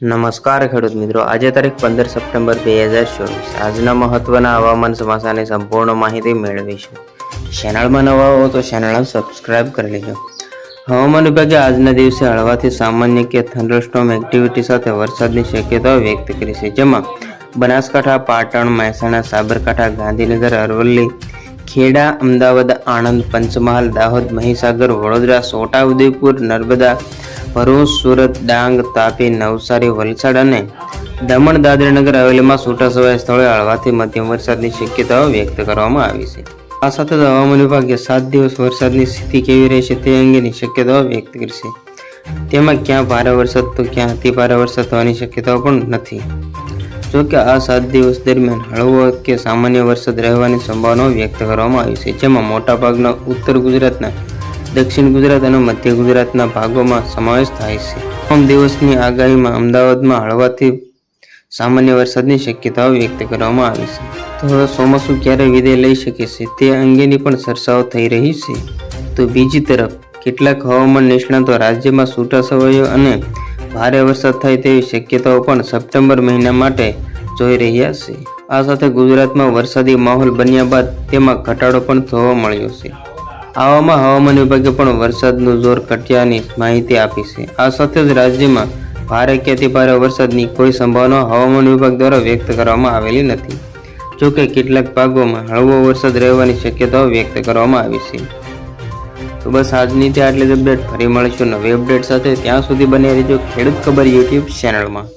નમસ્કાર ખેડૂત મિત્રો. આજે તારીખ પંદર સપ્ટેમ્બર બે હજાર ચોવીસ. આજના મહત્વના હવામાન સમાચારની સંપૂર્ણ માહિતી મેળવીશું. ચેનલમાં નવા હો તો ચેનલ સબસ્ક્રાઇબ કરી લેજો. હવામાન વિભાગે આજના દિવસે હળવાથી સામાન્ય કે થંડરસ્ટોમ એક્ટિવિટી સાથે વરસાદની શક્યતાઓ વ્યક્ત કરી છે, જેમાં બનાસકાંઠા, પાટણ, મહેસાણા, સાબરકાંઠા, ગાંધીનગર, અરવલ્લી, ખેડા, અમદાવાદ, આણંદ, પંચમહાલ, દાહોદ, મહીસાગર, વડોદરા છોટાઉદેપુર નર્મદા ભરૂચ, સુરત, ડાંગ, તાપી, નવસારી, વલસાડ અને દમણ દાદરાનગર હવેલીમાં છૂટાછવાયા સ્થળે હળવાથી મધ્યમ વરસાદની શક્યતાઓ વ્યક્ત કરવામાં આવી છે. આ સાથે હવામાન વિભાગે સાત દિવસ વરસાદની સ્થિતિ કેવી રહેશે તે અંગેની શક્યતાઓ વ્યક્ત કરી છે. તેમાં ક્યાં ભારે વરસાદ તો ક્યાં અતિ ભારે વરસાદ થવાની શક્યતાઓ પણ નથી. જો કે આ સાત દિવસ દરમિયાન હળવો કે સામાન્ય વરસાદ રહેવાની સંભાવનાઓ વ્યક્ત કરવામાં આવી છે, જેમાં મોટાભાગના ઉત્તર ગુજરાતના દક્ષિણ ગુજરાત અને મધ્ય ગુજરાતના ભાગોમાં સમાવેશ થાય છે. તમામ દિવસની આગાહીમાં અમદાવાદમાં હળવાથી સામાન્ય વરસાદની શક્યતાઓ વ્યક્ત કરવામાં આવી છે. તો ચોમાસું ક્યારે વિદાય લઈ શકે છે તે અંગેની પણ ચર્ચાઓ થઈ રહી છે. તો બીજી તરફ, કેટલાક હવામાન નિષ્ણાતો રાજ્યમાં છૂટાછવાયો અને ભારે વરસાદ થાય તેવી શક્યતાઓ પણ સપ્ટેમ્બર મહિના માટે જોઈ રહ્યા છે. આ સાથે ગુજરાતમાં વરસાદી માહોલ બન્યા બાદ તેમાં ઘટાડો પણ જોવા મળ્યો છે. આવામાં હવામાન વિભાગે પણ વરસાદનું જોર ઘટ્યાની માહિતી આપી છે. આ સાથે જ રાજ્યમાં ભારે કે ભારે વરસાદની કોઈ સંભાવના હવામાન વિભાગ દ્વારા વ્યક્ત કરવામાં આવેલી નથી. જો કે કેટલાક ભાગોમાં હળવો વરસાદ રહેવાની શક્યતાઓ વ્યક્ત કરવામાં આવી છે. તો બસ આજની તે આટલી જ અપડેટ ફરી મળીશું નવી અપડેટ સાથે. ત્યાં સુધી બની રહેજો ખેડૂત ખબર યુટ્યુબ ચેનલમાં